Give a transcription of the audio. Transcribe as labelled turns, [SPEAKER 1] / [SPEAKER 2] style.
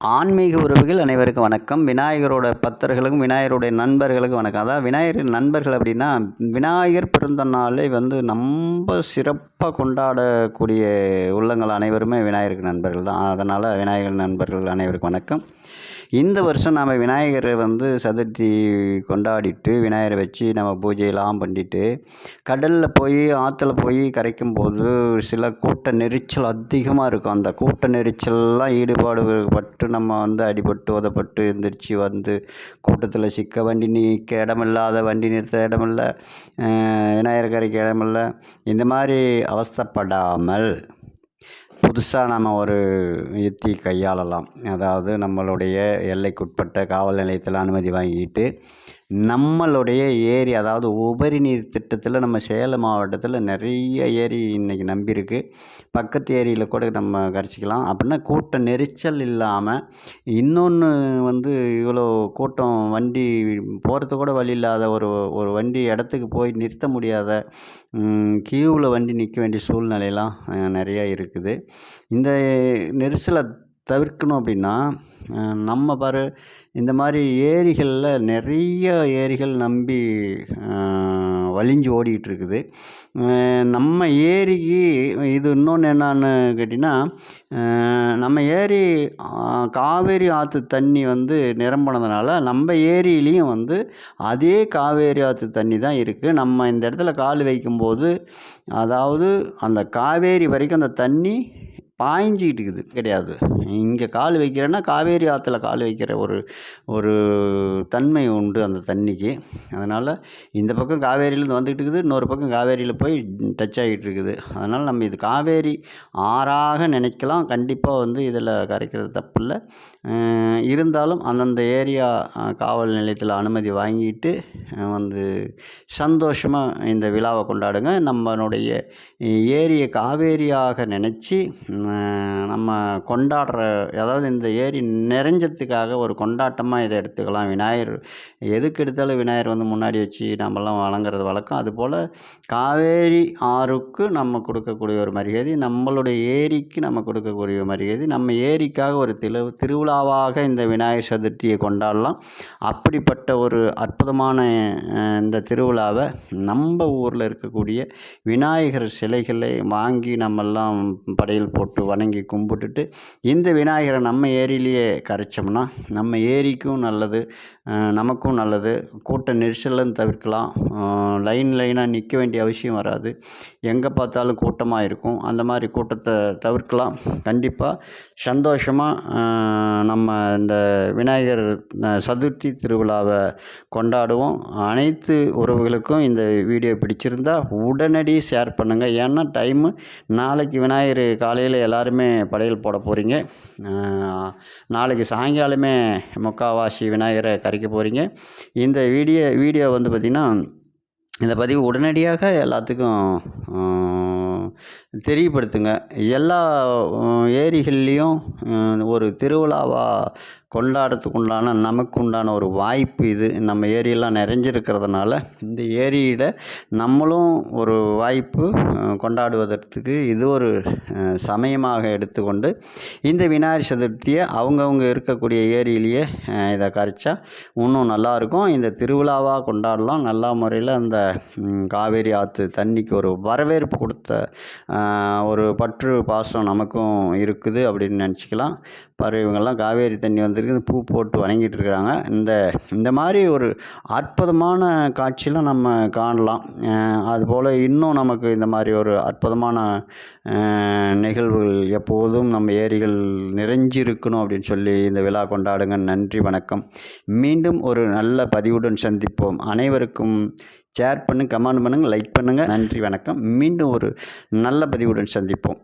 [SPEAKER 1] ஆன்மீக உறவுகள் அனைவருக்கும் வணக்கம். விநாயகரோட பக்தர்களுக்கும் விநாயகருடைய நண்பர்களுக்கும் வணக்கம். அதாவது விநாயகரின் நண்பர்கள் அப்படின்னா விநாயகர் பிறந்த நாளை வந்து ரொம்ப சிறப்பாக கொண்டாடக்கூடிய உள்ளங்கள் அனைவருமே விநாயகருக்கு நண்பர்கள் தான். அதனால் விநாயகர் நண்பர்கள் அனைவருக்கும் வணக்கம். இந்த வருஷம் நம்ம விநாயகரை வந்து சதுர்த்தி கொண்டாடிட்டு விநாயகரை வச்சு நம்ம பூஜையெல்லாம் பண்ணிட்டு கடலில் போய் ஆற்றுல போய் கரைக்கும் போது சில கூட்ட நெரிச்சல் அதிகமாக இருக்கும். அந்த கூட்ட நெரிச்சல்லாம் ஈடுபாடு பட்டு நம்ம வந்து அடிபட்டு உதப்பட்டு எந்திரிச்சு வந்து கூட்டத்தில் சிக்க வண்டி நிற்க இடமில்லாத வண்டி நிறுத்த இடமில்லை விநாயகர் கரைக்கு இடமில்ல. இந்த மாதிரி அவஸ்தைப்படாமல் புதுசாக நம்ம ஒரு யுத்தி கையாளலாம். அதாவது நம்மளுடைய எல்லைக்குட்பட்ட காவல் நிலையத்தில் அனுமதி வாங்கிட்டு நம்மளுடைய ஏரி அதாவது உபரி நீர் திட்டத்தில் நம்ம சேலம் மாவட்டத்தில் நிறைய ஏரி இன்றைக்கி நம்பியிருக்கு. பக்கத்து ஏரியில் கூட நம்ம கரைச்சிக்கலாம். அப்படின்னா கூட்ட நெரிச்சல் இல்லாமல் இன்னொன்று வந்து இவ்வளோ கூட்டம் வண்டி போகிறது கூட வழி இல்லாத ஒரு ஒரு வண்டி இடத்துக்கு போய் நிறுத்த முடியாத கியூவில் வண்டி நிற்க வேண்டிய சூழ்நிலையெல்லாம் நிறையா இருக்குது. இந்த நெரிசலை தவிர்க்கணும் அப்படின்னா நம்ம பாரு இந்த மாதிரி ஏரிகளில் நிறைய ஏரிகள் நம்பி வழிஞ்சு ஓடிக்கிட்டு இருக்குது நம்ம ஏரிக்கு இது இன்னொன்று என்னான்னு கேட்டிங்கன்னா நம்ம ஏரி காவேரி ஆற்று தண்ணி வந்து நிரம்பினதுனால நம்ம ஏரியிலையும் வந்து அதே காவேரி ஆற்று தண்ணி தான் இருக்குது நம்ம இந்த இடத்துல கால் வைக்கும்போது அதாவது அந்த காவேரி வரைக்கும் அந்த தண்ணி பாய்ஞ்சிக்கிட்டு இருக்குது கிடையாது. இங்கே கால் வைக்கிறேன்னா காவேரி ஆற்றுல கால் வைக்கிற ஒரு ஒரு தன்மை உண்டு அந்த தண்ணிக்கு. அதனால் இந்த பக்கம் காவேரியிலேருந்து வந்துக்கிட்டு இருக்குது இன்னொரு பக்கம் காவேரியில் போய் டச் ஆகிட்டு இருக்குது அதனால் நம்ம இது காவேரி ஆறாக நினைக்கலாம். கண்டிப்பாக வந்து இதில் கரைக்கிறது தப்பு இல்லை இருந்தாலும் அந்தந்த ஏரியா காவல் நிலையத்தில் அனுமதி வாங்கிட்டு வந்து சந்தோஷமாக இந்த விழாவை கொண்டாடுங்க. நம்மளுடைய ஏரியை காவேரியாக நினச்சி நம்ம கொண்டாடுற அதாவது இந்த ஏரி நிறைஞ்சதுக்காக ஒரு கொண்டாட்டமாக இதை எடுத்துக்கலாம். விநாயகர் எதுக்கு எடுத்தாலும் விநாயகர் வந்து முன்னாடி வச்சு நம்மலாம் வழங்குறது வழக்கம். அதுபோல் காவேரி ஆறுக்கு நம்ம கொடுக்கக்கூடிய ஒரு மரியாதை நம்மளுடைய ஏரிக்கு நம்ம கொடுக்கக்கூடிய மரியாதை நம்ம ஏரிக்காக ஒரு திரு திருவிழாவாக இந்த விநாயகர் சதுர்த்தியை கொண்டாடலாம். அப்படிப்பட்ட ஒரு அற்புதமான இந்த திருவிழாவை நம்ம ஊரில் இருக்கக்கூடிய விநாயகர் சிலைகளை வாங்கி நம்மெல்லாம் படையல் போட்டு வணங்கி கும்பிட்டுட்டு இந்த விநாயகரை நம்ம ஏரியிலேயே கரைச்சோம்னா நம்ம ஏரிக்கும் நல்லது நமக்கும் நல்லது. கூட்ட நெரிசலும் தவிர்க்கலாம். லைன் லைனாக நிற்க வேண்டிய அவசியம் வராது. எங்கே பார்த்தாலும் கூட்டமாக இருக்கும். அந்த மாதிரி கூட்டத்தை தவிர்க்கலாம். கண்டிப்பாக சந்தோஷமாக நம்ம இந்த விநாயகர் சதுர்த்தி திருவிழாவை கொண்டாடுவோம். அனைத்து உறவுகளுக்கும் இந்த வீடியோ பிடிச்சிருந்தால் உடனடி ஷேர் பண்ணுங்கள் ஏன்னா டைமு நாளைக்கு விநாயகர் காலையில் எல்லாருமே படையல் போட போகிறீங்க நாளைக்கு சாயங்காலமே முக்கால்வாசி விநாயகரை கரைக்க போகிறீங்க இந்த வீடியோ வீடியோ வந்து பார்த்திங்கன்னா இந்த பதிவு உடனடியாக எல்லாத்துக்கும் தெரியப்படுத்துங்க. எல்லா ஏரிகள்லேயும் ஒரு திருவிழாவாக கொண்டாடுறதுக்கு உண்டான நமக்கு உண்டான ஒரு வாய்ப்பு இது. நம்ம ஏரியெல்லாம் நிறைஞ்சிருக்கிறதுனால இந்த ஏரியில் நம்மளும் ஒரு வாய்ப்பு கொண்டாடுவதற்கு இது ஒரு சமயமாக எடுத்துக்கொண்டு இந்த விநாயகர் சதுர்த்தியை அவங்கவுங்க இருக்கக்கூடிய ஏரியிலேயே இதை கரைச்சா இன்னும் நல்லாயிருக்கும். இந்த திருவிழாவாக கொண்டாடலாம். நல்ல முறையில் அந்த காவேரி ஆற்று தண்ணிக்கு ஒரு வரவேற்பு கொடுத்த ஒரு பற்று பாசம் நமக்கும் இருக்குது அப்படின்னு நினச்சிக்கலாம். பாரு இவங்கெல்லாம் காவேரி தண்ணி வந்து வந்திருக்கு பூ போட்டு வணங்கிட்டு இருக்கிறாங்க இந்த இந்த மாதிரி ஒரு அற்புதமான காட்சியெலாம் நம்ம காணலாம். அதுபோல் இன்னும் நமக்கு இந்த மாதிரி ஒரு அற்புதமான நிகழ்வுகள் எப்போதும் நம்ம ஏரிகள் நிறைஞ்சிருக்கணும் அப்படின்னு சொல்லி இந்த விழா கொண்டாடுங்க நன்றி வணக்கம். மீண்டும் ஒரு நல்ல பதிவுடன் சந்திப்போம். அனைவருக்கும் ஷேர் பண்ணுங்கள் கமெண்ட் பண்ணுங்கள் லைக் பண்ணுங்கள் நன்றி வணக்கம். மீண்டும் ஒரு நல்ல பதிவுடன் சந்திப்போம்.